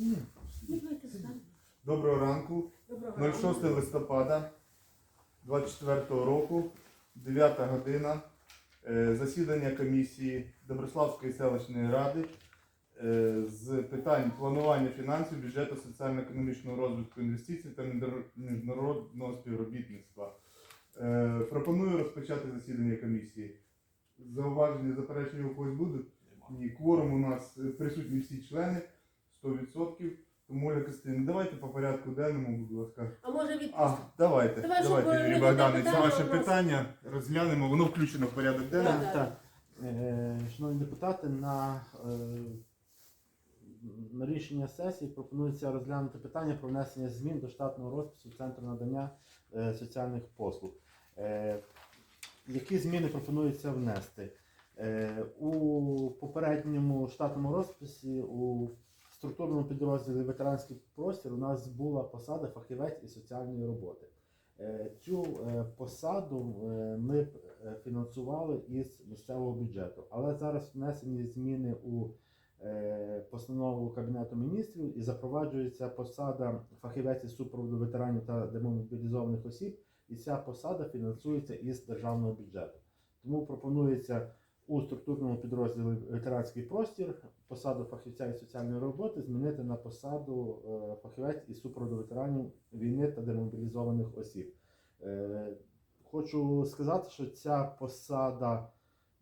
Ні. Доброго ранку. Доброго 06 листопада 24 року, 9 година. Е, Засідання комісії Доброславської селищної ради е, з питань планування фінансів, бюджету, соціально-економічного розвитку інвестицій та міжнародного співробітництва. Е, Пропоную розпочати засідання комісії. Зауваження, заперечення у когось будуть? Ні, кворум у нас присутні всі члени 100%. Тому Оля Костянтинівна, давайте по порядку денному, будь ласка. А може від А, давайте, Давай, щоб давайте, Юрій не Богданович, це питання ваше у нас. питання розглянемо, воно включено в порядок денний. Так, Так, Е, Шановні депутати, на, е, на рішення сесії пропонується розглянути питання про внесення змін до штатного розпису Центру надання е, соціальних послуг. Е, Які зміни пропонується внести? Е, У попередньому штатному розписі у структурному підрозділі ветеранський простір у нас була посада фахівець із соціальної роботи. Е, Цю е, посаду е, ми фінансували із місцевого бюджету, але зараз внесені зміни у постанову Кабінету міністрів і запроваджується посада фахівець із супроводу ветеранів та демобілізованих осіб, і ця посада фінансується із державного бюджету. Тому пропонується у структурному підрозділі ветеранський простір посаду фахівця із соціальної роботи змінити на посаду е, фахівець із супроводу ветеранів війни та демобілізованих осіб. Е, Хочу сказати, що ця посада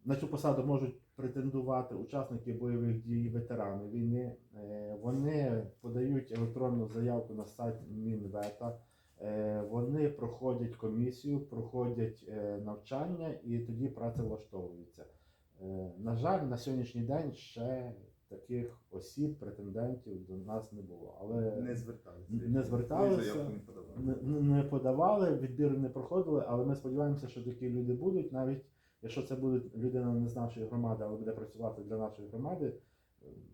на цю посаду можуть претендувати учасники бойових дій, ветерани війни. Е, Вони подають електронну заявку на сайт Мінвета. Вони проходять комісію, проходять навчання і тоді працевлаштовуються. На жаль, на сьогоднішній день ще таких осіб, претендентів до нас не було. Але Не зверталися. Не зверталися. Не подавали. не, подавали, відбір не проходили, але ми сподіваємося, що такі люди будуть, навіть якщо це буде людина не з нашої громади, але буде працювати для нашої громади,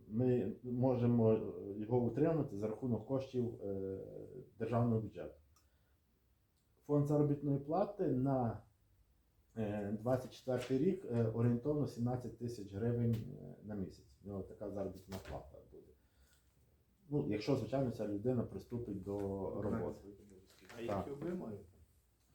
ми можемо е, його утримати за рахунок коштів е, державного бюджету. Фонд заробітної плати на е, 24 рік е, орієнтовно 17 тисяч гривень на місяць. Нього така заробітна плата буде. Ну, якщо, звичайно, ця людина приступить до роботи. А які вимоги?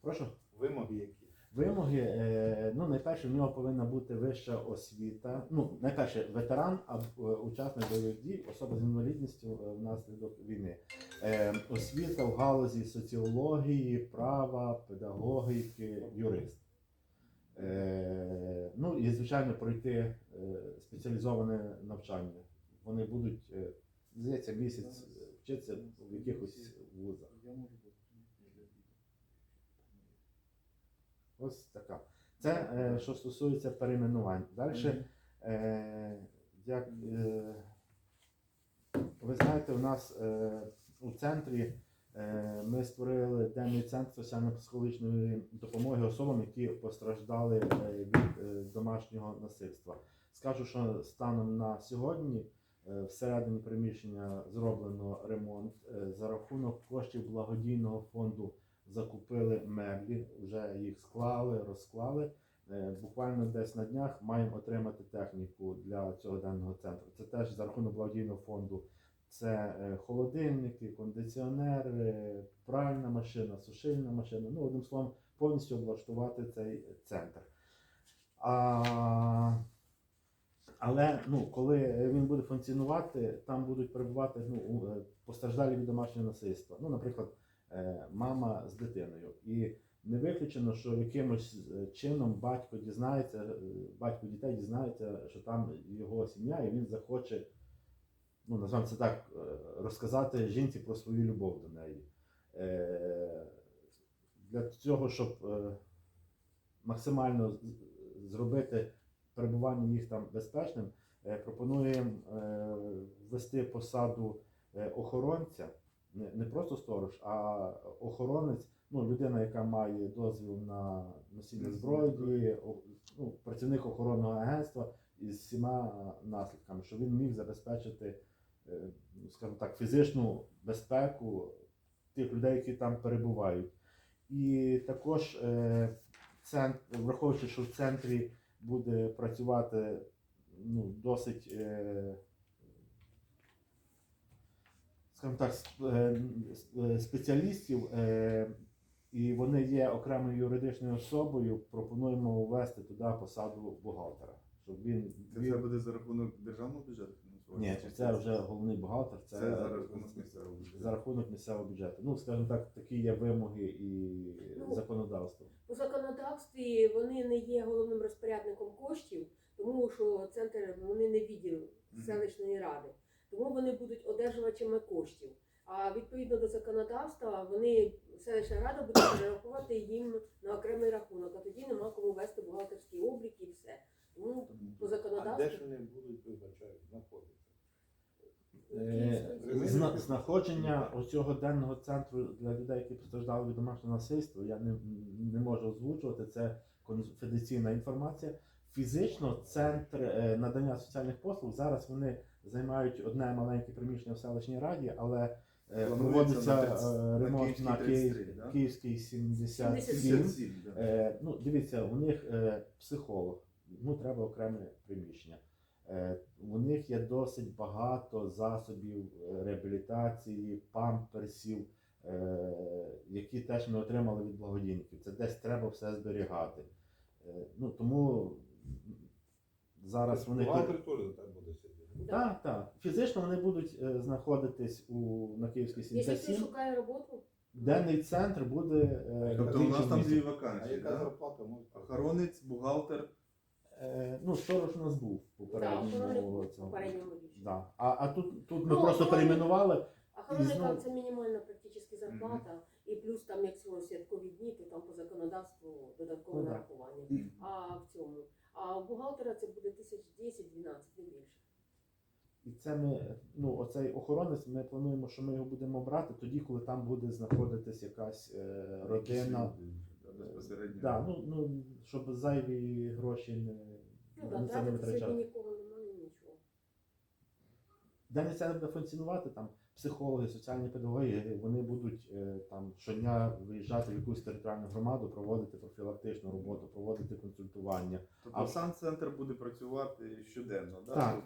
Прошу. Вимоги які? Вимоги, е, ну, найперше, в нього повинна бути вища освіта. Ну, найперше, ветеран або учасник бойових дій, особа з інвалідністю е, внаслідок війни. Е, освіта в галузі соціології, права, педагогіки, юрист. Е, ну і, звичайно, пройти е, спеціалізоване навчання. Вони будуть, е, здається, місяць вчитися в якихось вузах. Ось така. Це що стосується перейменувань. Далі, як ви знаєте, у нас у центрі ми створили денний центр соціально-психологічної допомоги особам, які постраждали е, від е, домашнього насильства. Скажу, що станом на сьогодні е, всередині приміщення зроблено ремонт Е, за рахунок коштів благодійного фонду закупили меблі, вже їх склали, розклали. Е, Буквально десь на днях маємо отримати техніку для цього денного центру. Це теж за рахунок благодійного фонду. Це е, холодильники, кондиціонери, пральна машина, сушильна машина. Ну, одним словом, повністю облаштувати цей центр. А, але ну, коли він буде функціонувати, там будуть перебувати ну, е, постраждалі від домашнього насильства. Ну, наприклад, е, мама з дитиною. І не виключено, що якимось чином батько дізнається, батько дітей дізнається, що там його сім'я, і він захоче, ну, називаємо це так, е, розказати жінці про свою любов до неї. Е, Для цього, щоб е, максимально зробити перебування їх там безпечним, пропонуємо ввести посаду охоронця, не, просто сторож, а охоронець, ну, людина, яка має дозвіл на носіння зброї, ну, працівник охоронного агентства із всіма наслідками, щоб він міг забезпечити, скажімо так, фізичну безпеку тих людей, які там перебувають. І також, е, враховуючи, що в центрі буде працювати ну, досить е, скажімо так, е, е, спеціалістів, е, і вони є окремою юридичною особою, пропонуємо ввести туди посаду бухгалтера. Щоб він, Це він- буде за рахунок державного бюджету? Ні, це вже головний бухгалтер, це, Це за рахунок місцевого бюджету. за рахунок місцевого бюджету. Ну, скажімо так, такі є вимоги і Ну, законодавство. У законодавстві вони не є головним розпорядником коштів, тому що центр вони не відділ селищної ради, тому вони будуть одержувачами коштів. А відповідно до законодавства, вони селищна рада буде перерахувати їм на окремий рахунок, а тоді нема кому вести бухгалтерський облік і все. Тому по А де ж вони будуть, вибачаю, знаходитися? Е, зна- Знаходження оцього денного центру для людей, які постраждали від домашнього насильства, я не, не можу озвучувати. Це конфіденційна інформація. Фізично центр е, надання соціальних послуг зараз вони займають одне маленьке приміщення в селищній раді, але е, Планується проводиться на 30 е, на ремонт Київській на Київ, 33, да? Київський 77. 57, да. Е, ну, дивіться, у них е, психолог, ну треба окреме приміщення. Е, у них є досить багато засобів е, реабілітації, памперсів, е, які теж ми отримали від благодійників. Це десь треба все зберігати. Ну, тому зараз вони. Бухгалтер теж там буде сидіти. Так, так. Фізично вони будуть знаходитись у на Київській Якщо хтось 77. шукає роботу, Денний центр буде Тобто у нас там дві А вакансії, яка зарплата? Охоронець, бухгалтер. Е, ну, сторож у нас був в да, охоронник попередньому в цьому. попередньому рішенні. Да. А, а тут, тут ми Ну, просто охоронник- перейменували. Охоронникам знову- це мінімальна практично зарплата, і плюс там, якщо святкові дні, то там по законодавству додаткове Ну, да. нарахування. Мгм. А в цьому. А у бухгалтера це буде тисяч 10-12, не більше. І це ми, ну, оцей охоронець, ми плануємо, що ми його будемо брати тоді, коли там буде знаходитись якась е, родина. Безпосередньо. Да, ну, ну, щоб зайві гроші не, Ну це не нікого немає, нічого. Денний центр буде функціонувати, там психологи, соціальні педагоги, вони будуть е, там щодня виїжджати в якусь територіальну громаду, проводити профілактичну роботу, проводити консультування. Тобто А- сам центр буде працювати щоденно, да? Так,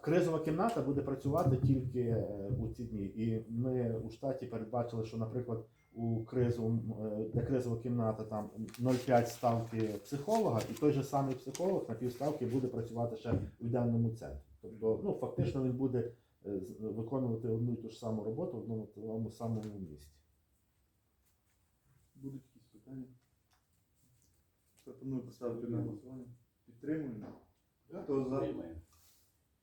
кризова кімната буде працювати тільки е, у ці дні. І ми у штаті передбачили, що, наприклад, у кризу, е, де кризова кімната там 0,5 ставки психолога, і той же самий психолог на півставки буде працювати ще в денному центрі. Тобто, ну фактично він буде е, виконувати одну і ту ж саму роботу в одному тому самому місці. Будуть якісь питання? Пропоную поставити на голосування. Підтримуємо. Хто за?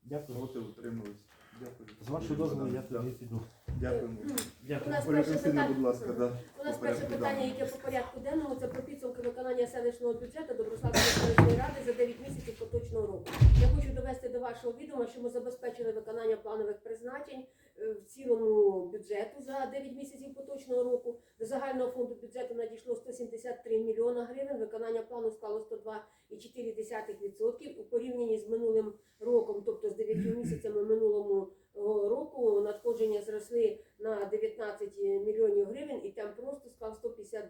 Дякую. Проти утримались. Дякую. З вашого дозволу я тоді піду. Дякуємо. У Дякую. нас Оля перше Костянтинівна, питання. будь ласка, да. У нас по перше порядку питання, яке по порядку денному, це про підсумки виконання селищного бюджету Доброславської селищної ради за 9 місяців поточного року. Я хочу довести до вашого відома, що ми забезпечили виконання планових призначень е, в цілому бюджету за 9 місяців поточного року. До загального фонду бюджету надійшло 173 мільйона гривень. Виконання плану склало 102,4%. У порівнянні з минулим роком, тобто з 9 місяцями минулому е, року, надходження зросли на 19 мільйонів гривень, і там просто склав 150,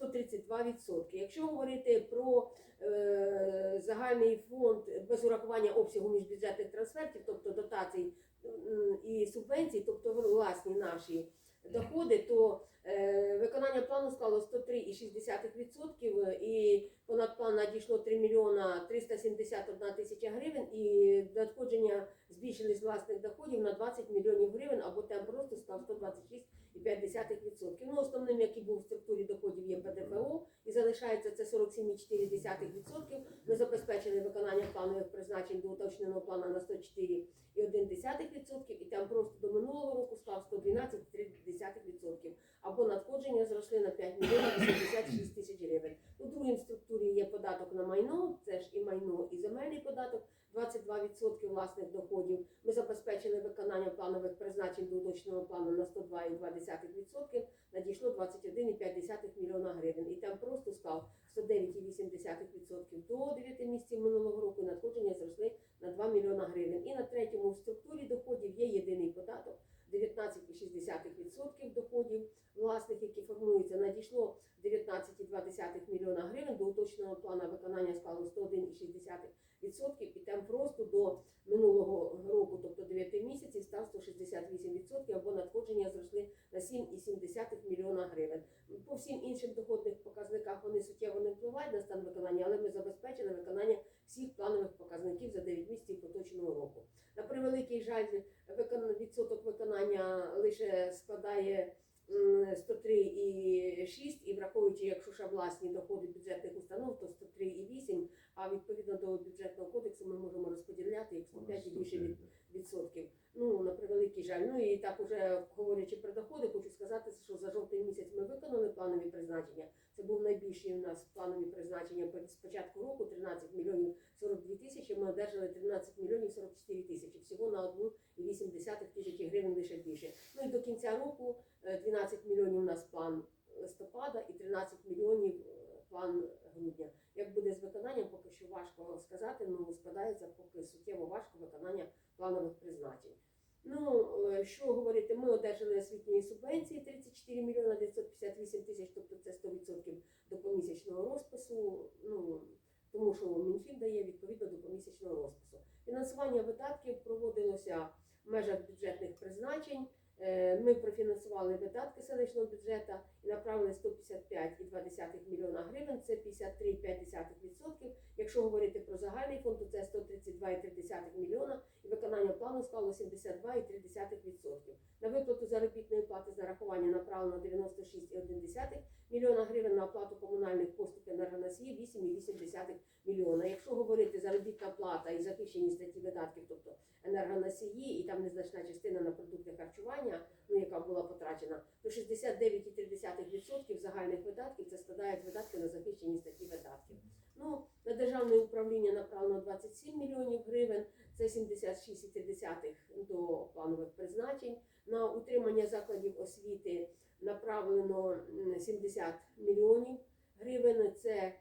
132%. Якщо говорити про е, загальний фонд без урахування обсягу міжбюджетних трансфертів, тобто дотацій і субвенцій, тобто власні наші доходи, то е, виконання плану склало 103,6% і понад план надійшло 3 мільйона 371 тисяча гривень і надходження збільшились власних доходів на 20 мільйонів гривень або темп росту склав 126,5%. Ну, основним, який був в структурі доходів, є ПДФО, і залишається це 47,4%. Ми забезпечили виконання планових призначень до уточненого плану на 104,1%, і темп росту до минулого року склав 112,3%. Або надходження зросли на 5 мільйонів 86 тисяч гривень. У другій структурі є податок на майно, це ж і майно, і земельний податок. 22% власних доходів. Ми забезпечили виконання планових призначень до уточненого плану на 102,2%. Надійшло 21,5 мільйона гривень. І там просто склав 109,8% до 9 місяців минулого року. і Надходження зросли на 2 мільйона гривень. І на третьому в структурі доходів є єдиний податок 19,6% доходів власних, які формуються. Надійшло 19,2 мільйона До плану виконання склало 101,6% і темп росту до минулого року, тобто 9 місяців, став 68% або надходження зросли на 7,7 мільйона гривень. По всім іншим доходних показниках вони суттєво не впливають на стан виконання, але ми забезпечили виконання всіх планових показників за 9 місяців поточного року. На превеликий жаль, відсоток виконання лише складає 103,6 і враховуючи, якщо ще власні доходи бюджетних установ, то 103,8, а відповідно до бюджетного кодексу ми можемо розподіляти як 105 і більше від відсотків. Ну на превеликий жаль. Ну і так уже говорячи про доходи, хочу сказати, що за жовтий місяць ми виконали планові призначення. Це був найбільший у нас планові призначення з початку року 13 мільйонів 42 тисячі. Ми одержали 13 мільйонів 44 тисячі. Всього на 1,8 тисячі гривень лише більше. Ну і до кінця року е, 12 мільйонів у нас план листопада і 13 мільйонів е, план грудня. Як буде з виконанням, поки що важко сказати. Ну складається поки суттєво важко виконання планових призначень. Ну е, що говорити, ми одержали освітньої субвенції 34 мільйона 958 тисяч, тобто це 100% до помісячного розпису. Ну тому що Мінфін дає відповідно до помісячного розпису. Фінансування видатків проводилося в межах бюджетних призначень. Е, Ми профінансували видатки селищного бюджету і направили 155,2 мільйона гривень, це 53,5%. Якщо говорити про загальний фонд, то це 132,3 мільйона і виконання плану склало 72,3%. На виплату заробітної плати з нарахування направлено 96,1 мільйона гривень, на оплату комунальних послуг енергоносіїв 8,8 мільйона. Якщо говорити заробітна плата і захищені статті видатків, тобто енергоносії, і там незначна частина на продукти харчування, ну яка була потрачена, то 69,3% загальних видатків це складають видатки на захищені статті видатків. Ну, на державне управління направлено 27 мільйонів гривень, це 76,3 до планових призначень. На утримання закладів освіти направлено м, 70 мільйонів гривень. Це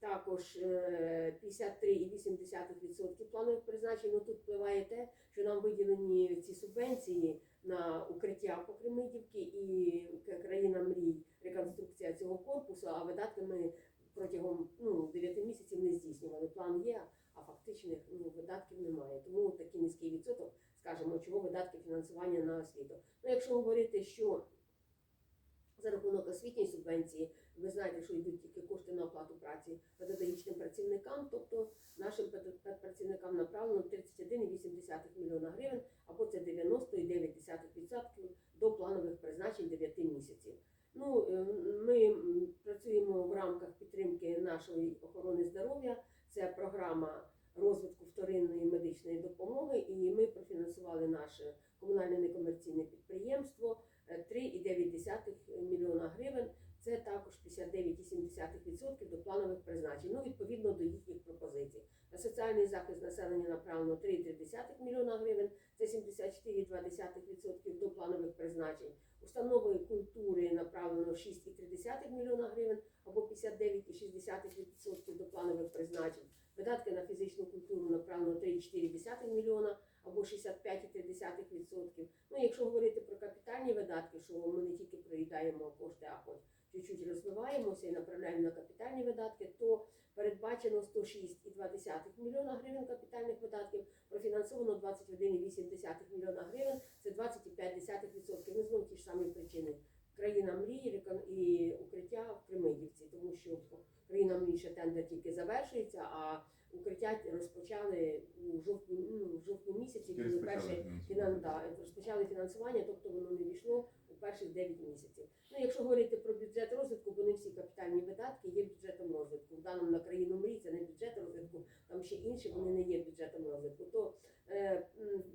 також е, 53,8% планових призначень. Ну тут впливає те, що нам виділені ці субвенції на укриття Покремидівки і країна мрій, реконструкція цього корпусу, а видатки ми протягом ну, 9 місяців не здійснювали. План є, а фактичних ну, видатків немає. Тому такий низький відсоток, скажімо, чого видатки фінансування на освіту. Ну, якщо говорити, що за рахунок освітньої субвенції, ви знаєте, що йдуть тільки кошти на оплату праці педагогічним працівникам, тобто нашим педпрацівникам направлено 31,8 мільйона гривень, або це 90,9% до планових призначень 9 місяців. Ну, е, ми працюємо в рамках підтримки нашої охорони здоров'я. Це програма розвитку вторинної медичної допомоги, і ми профінансували наше комунальне некомерційне підприємство е, 3,9 мільйона гривень. Це також 59,7% до планових призначень, ну відповідно до їхніх пропозицій. На соціальний захист населення направлено 3,3 мільйона гривень, це 74,2% до планових призначень. Установи культури направлено 6,3 мільйона гривень або 59,6% до планових призначень. Видатки на фізичну культуру направлено 3,4 мільйона або 65,3%. Ну, якщо говорити про капітальні видатки, що ми не тільки проїдаємо кошти, а хоч чуть-чуть розвиваємося і направляємо на капітальні видатки, то передбачено 106,2 мільйона гривень капітальних видатків, профінансовано 21,8 мільйона гривень, це 25%. Ну, знову ті ж самі причини. Країна мрії і укриття в Кремидівці, тому що країна мрії ще тендер тільки завершується, а укриття розпочали у жовтні, ну, в жовтні місяці, коли розпочали перші фінан, да, розпочали фінансування, тобто воно не війшло перших 9 місяців. Ну, якщо говорити про бюджет розвитку, бо не всі капітальні видатки є бюджетом розвитку. В даному на країну мрій це не бюджет розвитку, там ще інші вони не є бюджетом розвитку. То е,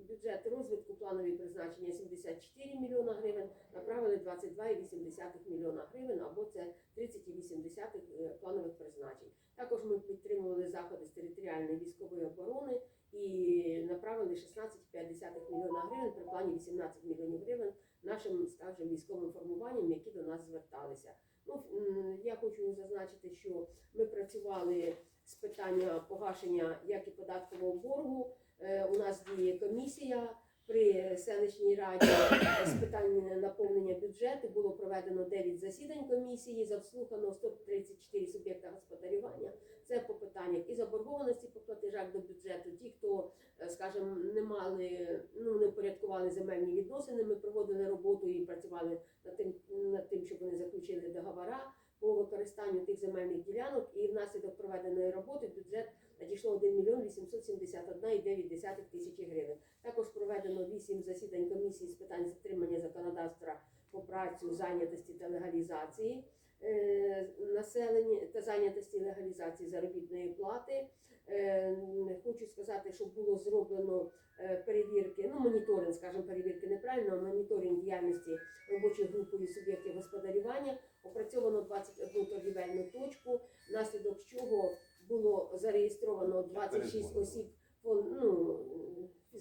бюджет розвитку, планові призначення 74 мільйона гривень, направили 22,8 мільйона гривень, або це 30,8 е, планових призначень. Також ми підтримували заходи з територіальної військової оборони і направили 16,5 мільйона гривень при плані 18 мільйонів гривень нашим, скажімо, військовим формуванням, які до нас зверталися. Ну, я хочу зазначити, що ми працювали з питання погашення як і податкового боргу. Е, У нас діє комісія при селищній раді з питань наповнення бюджету. Було проведено 9 засідань комісії, заслухано 134 суб'єкта господарювання. Це по питаннях і заборгованості по платежах до бюджету. Ті, хто, е, скажімо, не мали, ну не впорядкували регулювали земельні відносини. Ми проводили роботу і працювали над тим, над тим, щоб вони заключили договори по використанню тих земельних ділянок. І внаслідок проведеної роботи бюджет надійшло 1 мільйон 871,9 тисячі гривень. Також проведено 8 засідань комісії з питань затримання законодавства по працю, зайнятості та легалізації населення та зайнятості легалізації заробітної плати. Е, Хочу сказати, що було зроблено е, перевірки, ну моніторинг, скажімо, перевірки неправильно, а моніторинг діяльності робочої групи і суб'єктів господарювання. Опрацьовано 21 торгівельну точку, внаслідок чого було зареєстровано 26 осіб,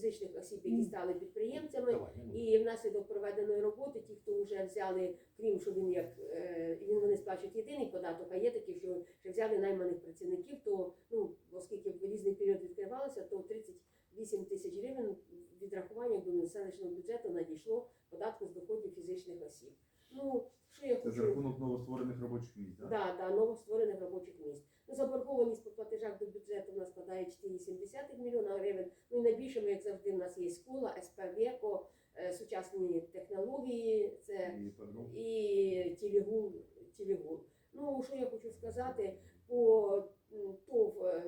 фізичних осіб, які стали підприємцями. Давай. І внаслідок проведеної роботи, ті, хто вже взяли, крім що він як е, він вони сплачують єдиний податок, а є такі, що ще взяли найманих працівників, то ну оскільки в різний період відкривалося, то 38 тисяч гривень відрахування до селищного бюджету надійшло податку з доходів фізичних осіб. Ну що я Це за рахунок новостворених робочих місць, так? да, да, новостворених робочих місць. Заборгованість по платежах до бюджету в нас складає 4,7 мільйона гривень. Ну і найбільшими, як завжди, в нас є школа, СП Веко, е, сучасні технології, це І телегул, телегул. Ну, що я хочу сказати, по ТОВ е,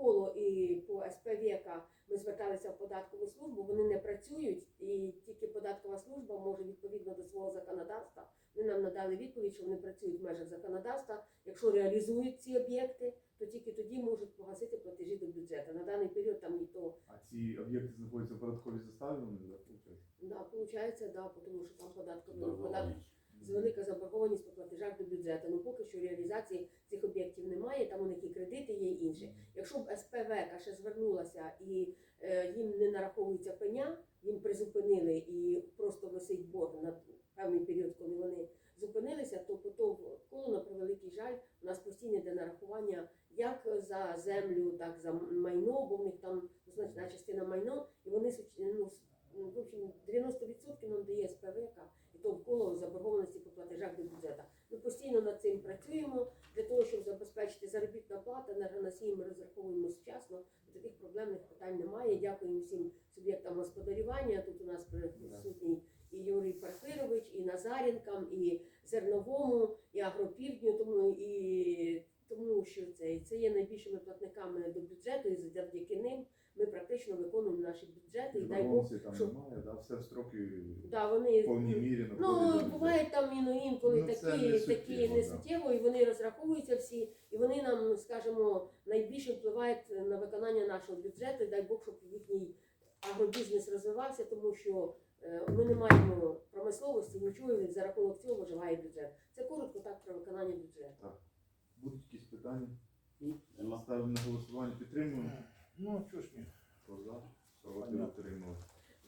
коло і по СПВК ми зверталися в податкову службу, вони не працюють, і тільки податкова служба може відповідно до свого законодавства. Вони нам надали відповідь, що вони працюють в межах законодавства. Якщо реалізують ці об'єкти, то тільки тоді можуть погасити платежі до бюджету. На даний період там ніхто а ці об'єкти знаходяться в податковій заставі, вони так, виходить? да, виходить, да, тому що там податковий податок. з велика заборгованість по платежах до бюджету. Ну поки що реалізації цих об'єктів немає, там у них і кредити є і інше. Якщо б СПВК ще звернулася і е, їм не нараховується пеня, їм призупинили і просто висить борг на певний період, коли вони зупинилися, то по того колу, на превеликий жаль, у нас постійне йде нарахування як за землю, так за майно, бо в них там значна частина майно, і вони суч- ну, в общем, 90% нам дає СПВК і то вколо заборгованості по платежах до бюджету. Ми постійно над цим працюємо для того, щоб забезпечити заробітна плата, енергоносії ми розраховуємо сучасно. Таких проблемних питань немає. Дякуємо всім суб'єктам господарювання. Тут у нас присутній і Юрій Парфирович, і Назаренкам, і Зерновому, і Агропівдню, тому і тому що це, це є найбільшими платниками до бюджету, і завдяки ним ми практично виконуємо наші бюджети. І дай Бог, там щоб- немає, да? все в строки да, вони в повній мірі Ну, буває там іно інколи Ну, такі, не такі суттєво, не да. суттєво, і вони розраховуються всі, і вони нам, скажімо, найбільше впливають на виконання нашого бюджету. І дай Бог, щоб їхній агробізнес розвивався, тому що ми не маємо промисловості, нічого і за рахунок цього виживає бюджет. Це коротко так про виконання бюджету. Так. Будуть якісь питання? Ні, нема. Ставимо на голосування, підтримуємо. Ну, чого ж ні? Хто за? Проти Понятно. утримали.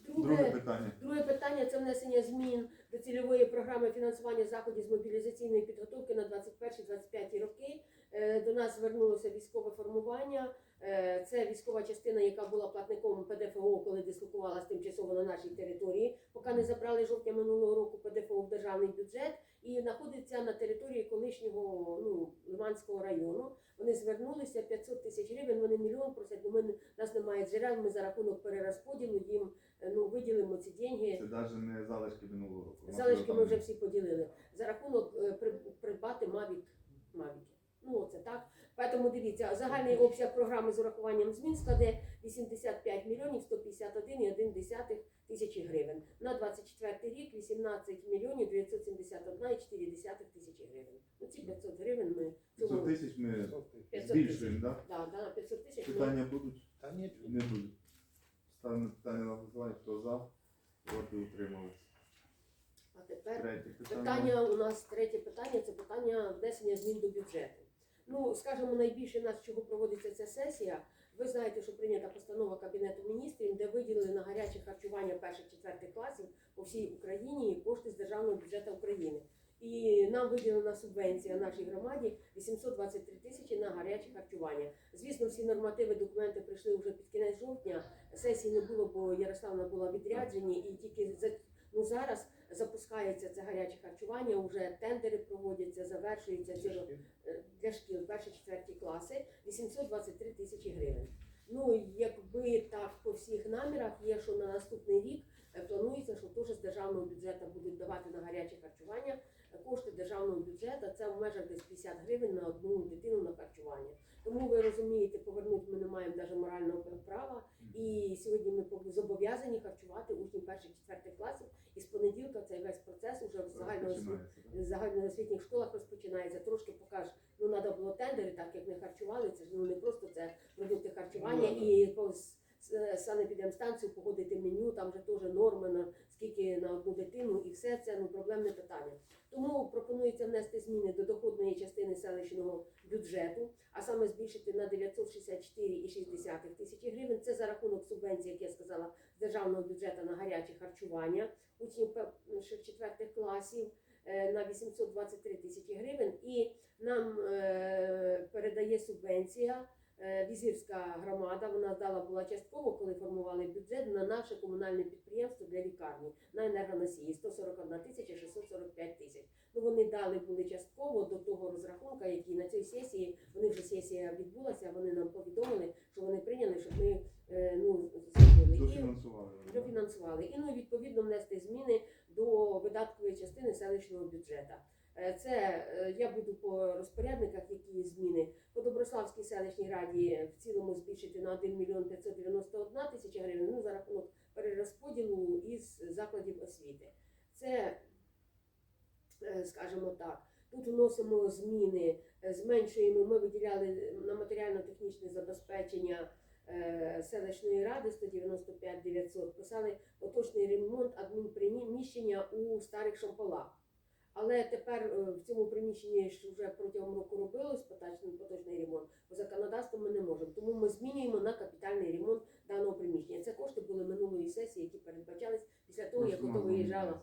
Друге Друге, питання. Друге питання це внесення змін до цільової програми фінансування заходів з мобілізаційної підготовки на 21-25 роки. Е, До нас звернулося військове формування. Е, Це військова частина, яка була платником дислокувалась тимчасово на нашій території, поки не забрали жовтня минулого року ПДФО в державний бюджет і знаходиться на території колишнього ну, Лиманського району. Вони звернулися 500 тисяч гривень. Вони мільйон просять. бо ми у нас немає джерел. Ми за рахунок перерозподілу їм ну виділимо ці деньги. Це навіть не залишки минулого року. Залишки ми вже всі поділили. За рахунок е, при- придбати Mavic, Mavic. Ну, оце так. Тому дивіться, загальний обсяг програми з урахуванням змін складе 85 мільйонів 151,1 тисячі гривень. На 24 рік 18 мільйонів 971,4 тисячі гривень. Ну, ці 500 гривень ми 500 цього тисяч ми 500 збільшуємо, так? да, да, 500 тисяч ми Питання будуть? Та ні, Не будуть. Ставимо питання на голосування, хто за, проти утримались. а тепер питання. Питання у нас третє питання це питання внесення змін до бюджету. Ну, скажімо, найбільше нас чого проводиться ця сесія. Ви знаєте, що прийнята постанова Кабінету міністрів, де виділили на гаряче харчування перших-четвертих класів по всій Україні кошти з державного бюджету України. І нам виділена субвенція нашій громаді 823 тисячі на гаряче харчування. Звісно, всі нормативи, документи прийшли вже під кінець жовтня. Сесії не було, бо Ярославна була в відрядженні, і тільки за ну зараз запускається це гаряче харчування. Вже тендери проводяться, завершуються ці е, для шкіл перші четверті класи 823 тисячі гривень. Ну якби так по всіх намірах є, що на наступний рік планується, що теж з державного бюджету будуть давати на гаряче харчування. Кошти державного бюджету це в межах десь 50 гривень на одну дитину на харчування. Тому ви розумієте, повернути ми не маємо навіть морального права. І сьогодні ми зобов'язані харчувати учнів перших четвертих класів. І з понеділка цей весь процес уже в загальноосвіт... загальноосвітніх школах розпочинається. Трошки покаж, ну треба було тендери, так як не харчували. Це ж ну не просто це продукти харчування Ну, і санепідемстанцію погодити меню, там же теж норми на скільки на одну дитину, і все це ну проблемне питання. Тому пропонується внести зміни до доходної частини селищного бюджету, а саме збільшити на 964,6 тисячі гривень. Це за рахунок субвенції, як я сказала, з державного бюджету на гаряче харчування учнів перших четвертих класів е, на 823 тисячі гривень. І нам е, передає субвенція. Е, Візирська громада вона дала була частково, коли формували бюджет на наше комунальне підприємство для лікарні на енергоносії 141 тисяча 645 тисяч. Ну вони дали були частково до того розрахунка, який на цій сесії вони вже сесія відбулася. Вони нам повідомили, що вони прийняли, щоб ми е, ну зробили І- Дофінансували. І ну відповідно внести зміни до видаткової частини селищного бюджету. Е, Це е, я буду по розпорядниках, які зміни по Доброславській селищній раді в цілому збільшити на 1 мільйон 591 тисяча гривень. Ну за рахунок перерозподілу із закладів освіти. Це, е, скажімо так, тут вносимо зміни, зменшуємо. Ми виділяли на матеріально-технічне забезпечення селищної ради 195 900 писали поточний ремонт адмінприміщення у старих шамполах. Але тепер е, в цьому приміщенні ж вже протягом року робилось поточний, поточний ремонт. По законодавству ми не можемо. Тому ми змінюємо на капітальний ремонт даного приміщення. Це кошти були минулої сесії, які передбачались після того, як ото виїжджала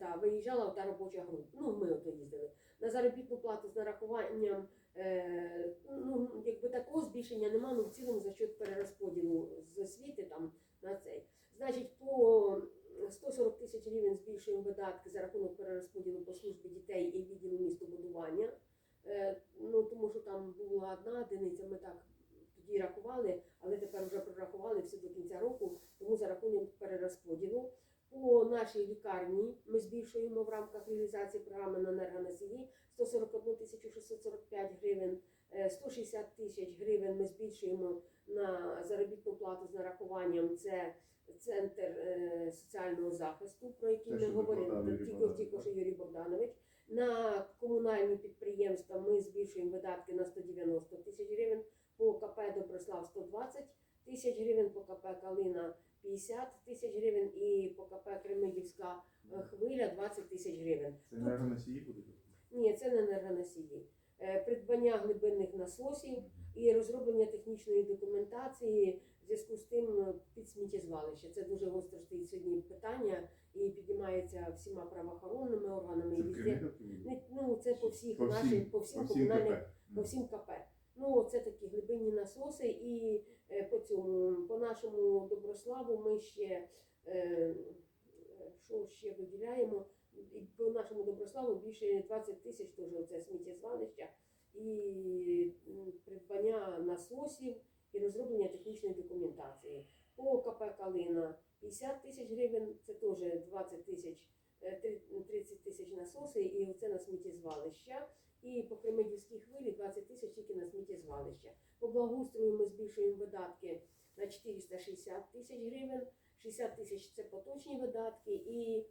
да, виїжджала та робоча група. Ну, ми ото їздили. На заробітну плату з нарахуванням, е, ну, якби такого збільшення нема, ну в цілому за счет перерозподілу з освіти там на цей. Значить, по 140 тисяч гривень збільшуємо видатки за рахунок перерозподілу по службі дітей і відділу містобудування. Е, ну, тому що там була одна одиниця, ми так тоді рахували, але тепер вже прорахували все до кінця року, тому за рахунок перерозподілу. По нашій лікарні ми збільшуємо в рамках реалізації програми на енергоносії 141 тисячу 645 гривень, Е, 160 тисяч гривень ми збільшуємо на заробітну плату з нарахуванням. Це центр е, соціального захисту, про який ми говорили Юрій тільки тільки що Юрій Богданович. На комунальні підприємства ми збільшуємо видатки на 190 тисяч гривень, по КП Доброслав 120 тисяч гривень, по КП Калина 50 тисяч гривень і по КП Кремидівська е, хвиля 20 тисяч гривень. Це енергоносії будуть? Ні, це не енергоносії. Е, Придбання глибинних насосів і розроблення технічної документації в зв'язку з тим е, під сміттєзвалище. Це дуже гостро стоїть сьогодні питання і піднімається всіма правоохоронними органами. Це І в везде. Кремлівці будуть? Ну, це по всіх По всім- наших, по всім По всім КП. по всім КП. Ну, це такі глибинні насоси, і е, по цьому, по нашому Доброславу ми ще що ще виділяємо? І по нашому Доброславу більше 20 тисяч теж оце сміттєзвалища і придбання насосів і розроблення технічної документації. По КП Калина 50 тисяч гривень, це теж 20 тисяч, е, 30 тисяч насоси, і оце на сміттєзвалища. І по Кремедівській хвилі 20 тисяч тільки на сміттєзвалище. По благоустрою ми збільшуємо видатки на 460 тисяч гривень, 60 тисяч це поточні видатки і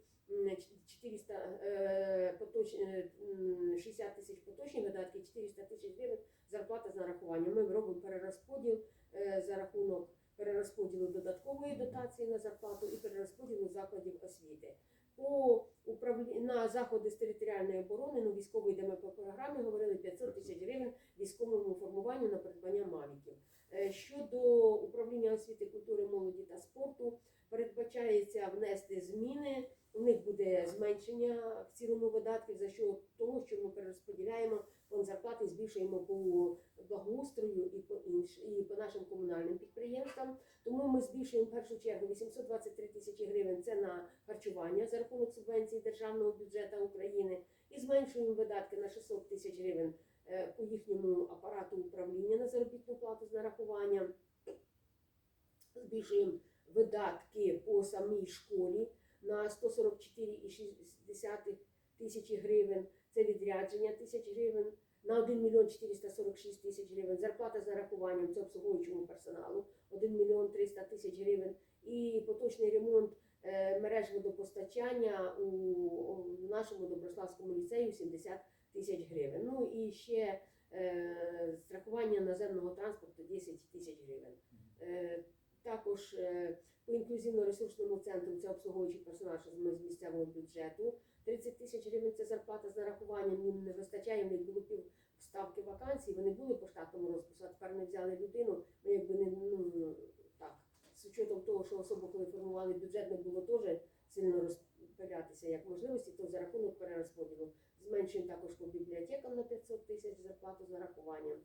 400, е, поточ, е, 60 тисяч поточні видатки, 400 тисяч гривень зарплата з нарахуванням. Ми робимо перерозподіл за рахунок перерозподілу додаткової дотації на зарплату і перерозподілу закладів освіти. По управлі... на заходи з територіальної оборони, ну військовий, де ми по програмі говорили 500 тисяч гривень військовому формуванню на придбання мавіків. Е, Щодо управління освіти, культури, молоді та спорту, передбачається внести зміни. У них буде зменшення в цілому видатків за що того, що ми перерозподіляємо фонд зарплати, збільшуємо по благоустрою і по інш... і по нашим комунальним підприємствам. Тому ми збільшуємо в першу чергу 823 тисячі гривень. Це на харчування за рахунок субвенції державного бюджету України, і зменшуємо видатки на 600 тисяч гривень е, по їхньому апарату управління на заробітну плату з нарахуванням. Збільшуємо видатки по самій школі на 144,6 тисячі гривень. Це відрядження тисяч гривень. На 1 мільйон 446 тисяч гривень. Зарплата з нарахуванням це обслуговуючому персоналу 1 мільйон 300 тисяч гривень. І поточний ремонт е, мереж водопостачання у, нашому Доброславському ліцею 70 тисяч гривень. Ну і ще е, страхування наземного транспорту 10 тисяч гривень. Також е, по інклюзивно-ресурсному центру це обслуговуючий персонал що з місцевого бюджету. 30 тисяч гривень це зарплата з нарахуванням. Їм не вистачає, в них було пів ставки вакансій. Вони були по штатному розпису, а тепер не взяли людину. Ми якби не ну так з учетом того, що особо, коли формували бюджет, не було теж сильно розпилятися як можливості, то за рахунок перерозподілу зменшуємо також по бібліотекам на 500 тисяч зарплату з нарахуванням.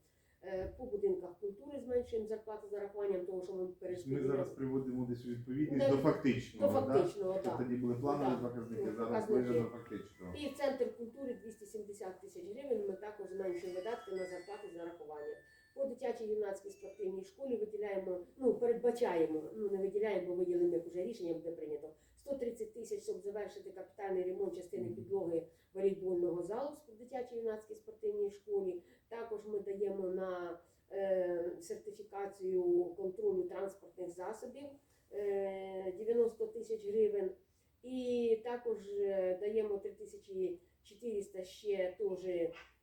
Е, По будинках культури зменшуємо зарплату з нарахуванням того, що ми Ми зараз приводимо десь у відповідність до фактичного. До фактичного, так. Тоді були планові показники, Ну, зараз ми до фактичного. І центр культури 270 тисяч гривень. Ми також зменшуємо видатки на зарплату з нарахування. По дитячій юнацькій спортивній школі виділяємо, ну передбачаємо, ну не виділяємо, бо виділимо, як уже рішення буде прийнято. 130 тисяч, щоб завершити капітальний ремонт частини підлоги волейбольного залу в дитячій юнацькій спортивній школі. Також ми даємо на е, сертифікацію контролю транспортних засобів е, 90 тисяч гривень. І також е, даємо 3400 ще теж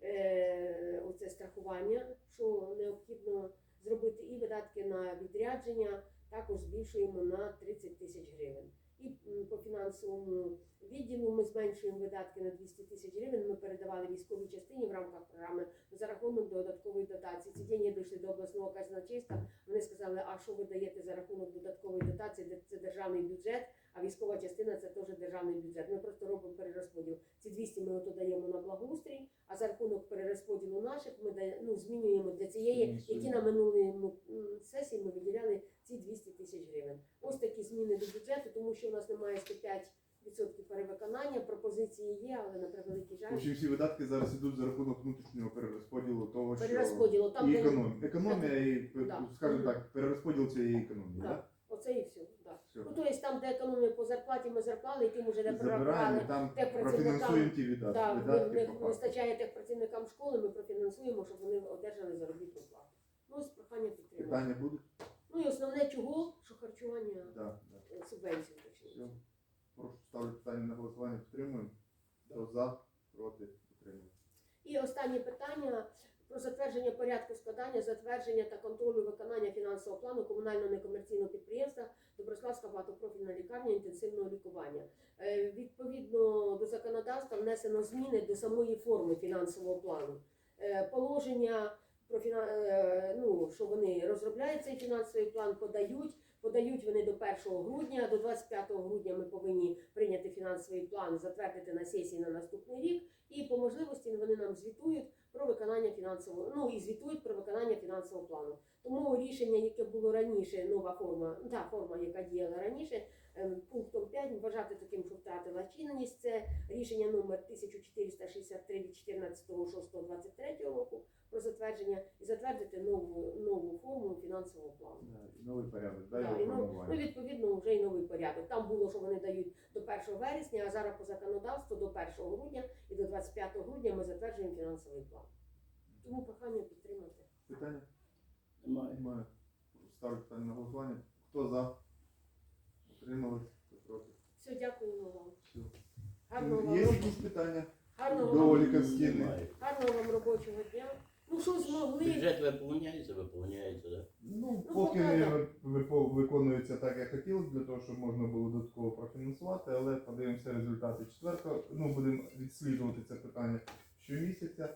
е, оце страхування, що необхідно зробити, і видатки на відрядження також збільшуємо на 30 тисяч гривень. І по фінансовому ми зменшуємо видатки на 200 тисяч гривень. Ми передавали військовій частині в рамках програми за рахунок додаткової дотації. Ці деньги дійшли до обласного казначейства. Вони сказали, а що ви даєте за рахунок додаткової дотації, це державний бюджет, а військова частина це теж державний бюджет. Ми просто робимо перерозподіл. Ці 200 ми ото даємо на благоустрій, а за рахунок перерозподілу наших ми дає- ну, змінюємо для цієї, які на минулій ну, сесії ми виділяли ці 200 тисяч гривень. Ось такі зміни до бюджету, тому що у нас немає 105% перевиконання. Пропозиції є, але на превеликий жаль. общем, всі видатки зараз ідуть за рахунок внутрішнього перерозподілу того, що Перерозподілу там, і де економія. Економія і, Да. скажімо так, перерозподіл цієї економії. Да. Да. оце і все. Да. Все. Ну, тобто там, де економія по зарплаті, ми зарплати, і тим уже не Забираємо, там те працівникам- профінансуємо ті віддатки. Так, в видатки них по факту. вистачає тих працівникам школи, ми профінансуємо, щоб вони одержали заробітну плату. Ну, ось прохання підтримати. Питання будуть? Ну і основне чого, що харчування Да, да. е, субвенцію Все. точніше. Прошу ставлю питання на голосування. Підтримуємо. Хто за, проти, підтримуємо. І останнє питання про затвердження порядку складання, затвердження та контролю виконання плану комунального некомерційного підприємства Доброславська багатопрофільна лікарня інтенсивного лікування. Е, Відповідно до законодавства внесено зміни до самої форми фінансового плану. Е, Положення про е, ну, що вони розробляють цей фінансовий план, подають. Подають вони до 1 грудня, до 25 грудня ми повинні прийняти фінансовий план, затвердити на сесії на наступний рік. І по можливості вони нам звітують про виконання фінансового, ну і звітують про виконання фінансового плану. Тому рішення, яке було раніше, нова форма, та форма, яка діяла раніше, пунктом 5 вважати таким, що втратила чинність. Це рішення номер 1463 від 14.06.23 року про затвердження і затвердити нову нову форму фінансового плану. Да, і новий порядок. Да, Да, і ну, ну, відповідно, вже й новий порядок. Там було, що вони дають до 1 вересня, а зараз по законодавству до 1 грудня і до 25 грудня ми затверджуємо фінансовий план. Тому прохання підтримати. Питання? Немає. Ставлю питання на голосування. Хто за? Утримались? Проти? Все, дякуємо вам. Гарного вам, Є роб- якісь питання? гарного До вам, Олі. Немає. гарного вам робочого дня. Ну що змогли? Бюджет виповняється, виповняється, да? Ну, Ну, поки не випо- виконується так, як хотілося, для того, щоб можна було додатково профінансувати, але подивимося результати четвертого. Ну, будемо відслідувати це питання щомісяця.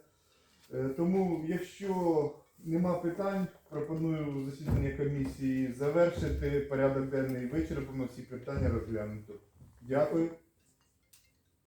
Е, Тому, якщо нема питань, пропоную засідання комісії завершити. Порядок денний вичерпано, всі питання розглянуто. Дякую.